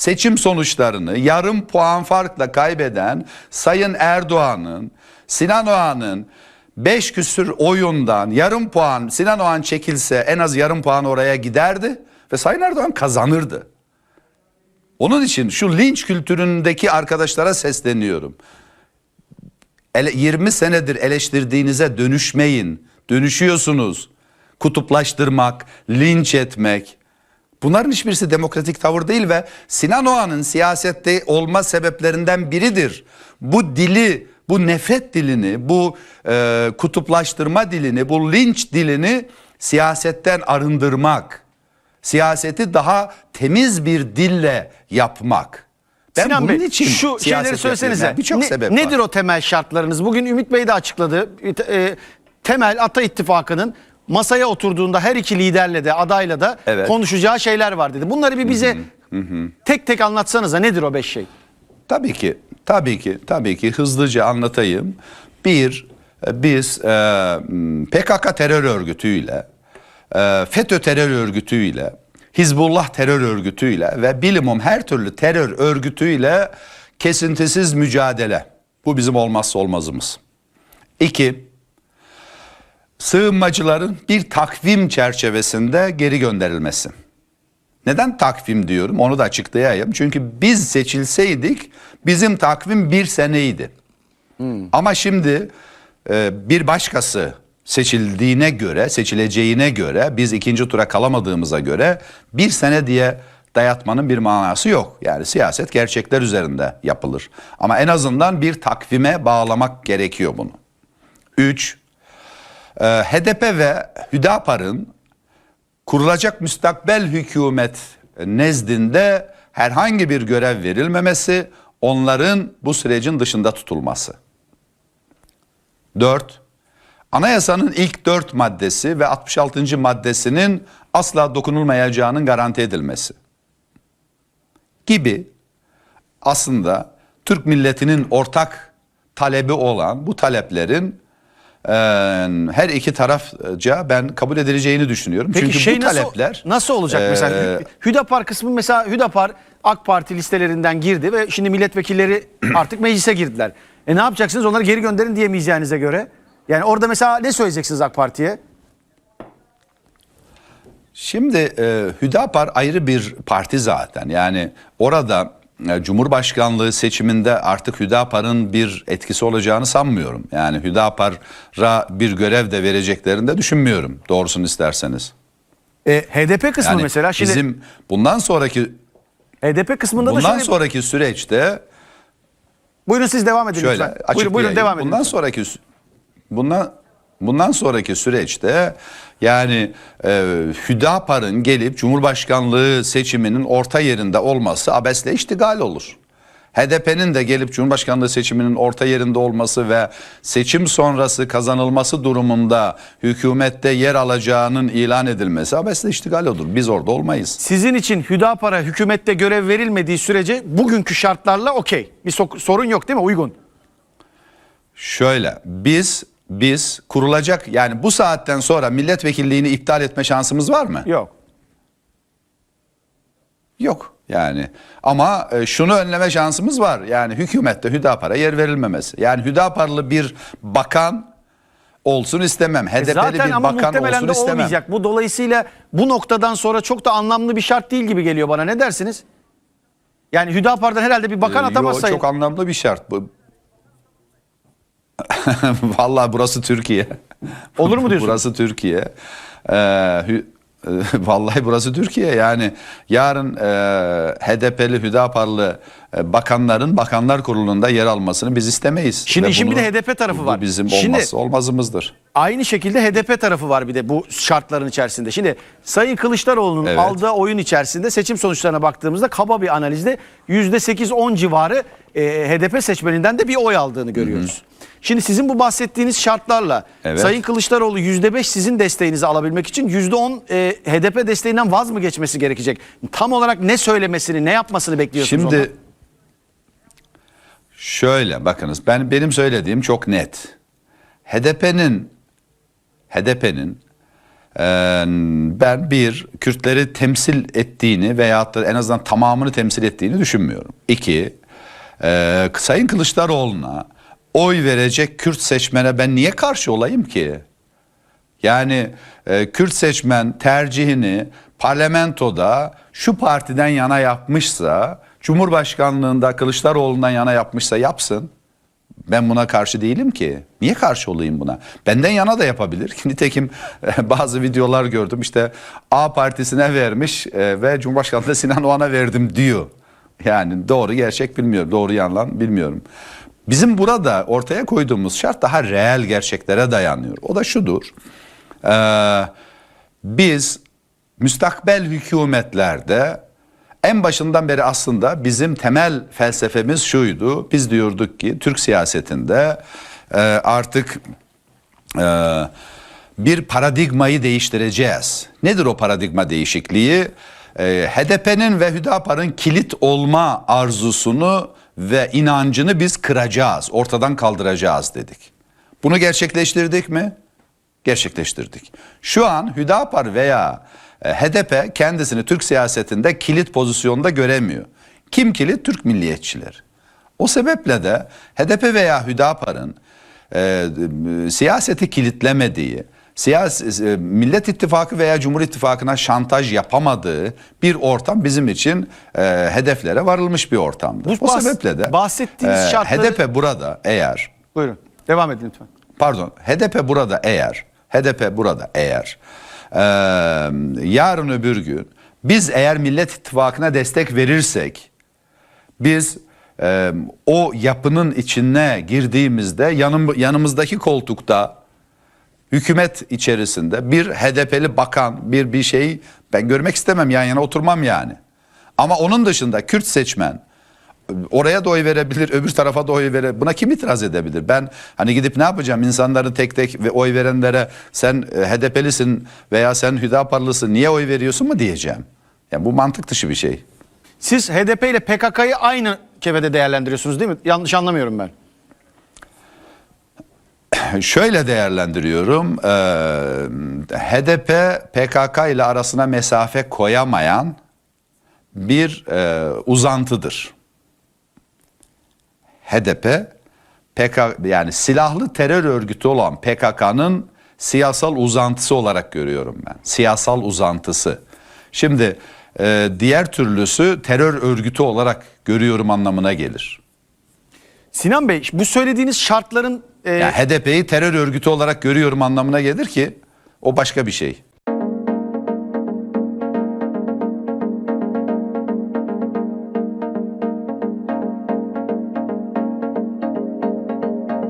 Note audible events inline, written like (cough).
seçim sonuçlarını yarım puan farkla kaybeden Sayın Erdoğan'ın, Sinan Oğan'ın 5 küsür oyundan yarım puan Sinan Oğan çekilse en az yarım puan oraya giderdi ve Sayın Erdoğan kazanırdı. Onun için şu linç kültüründeki arkadaşlara sesleniyorum. Ele- 20 senedir eleştirdiğinize dönüşmeyin. Dönüşüyorsunuz. Kutuplaştırmak, linç etmek. Bunların hiçbirisi demokratik tavır değil ve Sinan Oğan'ın siyasette olma sebeplerinden biridir. Bu dili, bu nefret dilini, bu e, kutuplaştırma dilini, bu linç dilini siyasetten arındırmak. Siyaseti daha temiz bir dille yapmak. Ben Sinan bunun Bey için şu şeyleri söylesenize. Birçok Ne- sebep nedir var. o temel şartlarınız? Bugün Ümit Bey de açıkladı. E, temel Ata İttifakı'nın masaya oturduğunda her iki liderle de adayla da Evet. konuşacağı şeyler var dedi. Bunları bir bize tek tek anlatsanıza nedir o beş şey? Tabii ki, tabii ki, tabii ki hızlıca anlatayım. Bir, e, biz e, m, PKK terör örgütüyle, e, FETÖ terör örgütüyle, Hizbullah terör örgütüyle ve bilimum her türlü terör örgütüyle kesintisiz mücadele. Bu bizim olmazsa olmazımız. İki, sığınmacıların bir takvim çerçevesinde geri gönderilmesi. Neden takvim diyorum onu da açıklayayım. Çünkü biz seçilseydik bizim takvim bir seneydi. Ama şimdi e, bir başkası seçildiğine göre, seçileceğine göre biz ikinci tura kalamadığımıza göre bir sene diye dayatmanın bir manası yok. Yani siyaset gerçekler üzerinde yapılır. Ama en azından bir takvime bağlamak gerekiyor bunu. Üç, e, HDP ve Hüdapar'ın kurulacak müstakbel hükümet nezdinde herhangi bir görev verilmemesi, onların bu sürecin dışında tutulması. 4. Anayasanın ilk 4 maddesi ve 66. maddesinin asla dokunulmayacağının garanti edilmesi. Gibi aslında Türk milletinin ortak talebi olan bu taleplerin her iki tarafça ben kabul edileceğini düşünüyorum. Peki Çünkü şey bu nasıl, talepler nasıl olacak mesela? e, Hü- Hüdapar kısmı mesela Hüdapar AK Parti listelerinden girdi ve şimdi milletvekilleri (clears throat) artık meclise girdiler. E ne yapacaksınız? Onları geri gönderin diyemeyeceğinize göre. Yani orada mesela ne söyleyeceksiniz AK Parti'ye? Şimdi e, Hüdapar ayrı bir parti zaten. Yani orada Cumhurbaşkanlığı seçiminde artık Hüdapar'ın bir etkisi olacağını sanmıyorum. Yani Hüdapar'a bir görev de vereceklerini de düşünmüyorum doğrusunu isterseniz. E, HDP kısmı Yani mesela şimdi bizim bundan sonraki HDP kısmında da bundan şöyle sonraki süreçte buyurun siz devam edin Şöyle lütfen. Buyurun, buyurun devam edin. Bundan lütfen. sonraki bundan bundan sonraki süreçte yani e, Hüdapar'ın gelip Cumhurbaşkanlığı seçiminin orta yerinde olması abesle iştigal olur. HDP'nin de gelip Cumhurbaşkanlığı seçiminin orta yerinde olması ve seçim sonrası kazanılması durumunda hükümette yer alacağının ilan edilmesi abesle iştigal olur. Biz orada olmayız. Sizin için Hüdapar'a hükümette görev verilmediği sürece bugünkü şartlarla okey. Bir so- sorun yok değil mi? Uygun. Şöyle biz biz kurulacak yani bu saatten sonra milletvekilliğini iptal etme şansımız var mı? Yok. Yok yani. Ama e, şunu önleme şansımız var. Yani hükümette Hüdapar'a yer verilmemesi. Yani Hüdaparlı bir bakan olsun istemem. HDP'li E Zaten bir ama bakan muhtemelen olsun de istemem. olmayacak. Bu dolayısıyla bu noktadan sonra çok da anlamlı bir şart değil gibi geliyor bana. Ne dersiniz? Yani Hüdapar'dan herhalde bir bakan Ee, atamaz yo. Çok anlamlı bir şart bu. (laughs) Vallahi burası Türkiye. Olur mu diyorsun? burası Türkiye. Ee, hü- (laughs) Vallahi burası Türkiye yani yarın e, HDP'li Hüdaparlı e, bakanların bakanlar kurulunda yer almasını biz istemeyiz. Şimdi Ve işin bir de HDP tarafı var. bizim Şimdi- olmazsa olmazımızdır. Aynı şekilde HDP tarafı var bir de bu şartların içerisinde. Şimdi Sayın Kılıçdaroğlu'nun Evet. aldığı oyun içerisinde seçim sonuçlarına baktığımızda kaba bir analizde %8-10 civarı e, HDP seçmeninden de bir oy aldığını görüyoruz. Şimdi sizin bu bahsettiğiniz şartlarla Evet. Sayın Kılıçdaroğlu %5 sizin desteğinizi alabilmek için %10 e, HDP desteğinden vaz mı geçmesi gerekecek? Tam olarak ne söylemesini, ne yapmasını bekliyorsunuz Şimdi ondan? Şöyle bakınız ben benim söylediğim çok net. HDP'nin HDP'nin Ee, ben bir Kürtleri temsil ettiğini veyahut da en azından tamamını temsil ettiğini düşünmüyorum. İki, e, Sayın Kılıçdaroğlu'na oy verecek Kürt seçmene ben niye karşı olayım ki? Yani e, Kürt seçmen tercihini parlamentoda şu partiden yana yapmışsa, Cumhurbaşkanlığında Kılıçdaroğlu'ndan yana yapmışsa yapsın. Ben buna karşı değilim ki. Niye karşı olayım buna? Benden yana da yapabilir. (laughs) Nitekim e, bazı videolar gördüm. İşte A partisine vermiş e, ve Cumhurbaşkanlığı Sinan Oğan'a verdim diyor. Yani doğru gerçek bilmiyorum. Doğru yalan bilmiyorum. Bizim burada ortaya koyduğumuz şart daha reel gerçeklere dayanıyor. O da şudur. Ee, biz müstakbel hükümetlerde en başından beri aslında bizim temel felsefemiz şuydu. Biz diyorduk ki Türk siyasetinde e, artık e, bir paradigmayı değiştireceğiz. Nedir o paradigma değişikliği? E, HDP'nin ve Hüdapar'ın kilit olma arzusunu ve inancını biz kıracağız, ortadan kaldıracağız dedik. Bunu gerçekleştirdik mi? Gerçekleştirdik. Şu an Hüdapar veya HDP kendisini Türk siyasetinde kilit pozisyonda göremiyor. Kim kilit? Türk milliyetçileri. O sebeple de HDP veya Hüdapar'ın e, e, siyaseti kilitlemediği, siyasi, e, Millet İttifakı veya Cumhur İttifakı'na şantaj yapamadığı bir ortam bizim için e, hedeflere varılmış bir ortamdır. Bu o bahs- sebeple de bahsettiğiniz e, şartları- HDP burada eğer Buyurun. Devam edin lütfen. pardon HDP burada eğer HDP burada eğer eee, yarın öbür gün biz eğer Millet İttifakı'na destek verirsek biz eee, o yapının içine girdiğimizde yanım, yanımızdaki koltukta hükümet içerisinde bir HDP'li bakan bir bir şey ben görmek istemem yan yana oturmam yani. Ama onun dışında Kürt seçmen oraya da oy verebilir, öbür tarafa da oy verebilir. Buna kim itiraz edebilir? Ben hani gidip ne yapacağım? İnsanları tek tek ve oy verenlere sen e, HDP'lisin veya sen Hüdaparlısın niye oy veriyorsun mu diyeceğim. Yani bu mantık dışı bir şey. Siz HDP ile PKK'yı aynı kefede değerlendiriyorsunuz değil mi? Yanlış anlamıyorum ben. (clears throat) Şöyle değerlendiriyorum. Ee, HDP PKK ile arasına mesafe koyamayan bir e, uzantıdır. HDP PKK yani silahlı terör örgütü olan PKK'nın siyasal uzantısı olarak görüyorum ben. Siyasal uzantısı. Şimdi e, diğer türlüsü terör örgütü olarak görüyorum anlamına gelir. Sinan Bey bu söylediğiniz şartların e, Yani HDP'yi terör örgütü olarak görüyorum anlamına gelir ki o başka bir şey.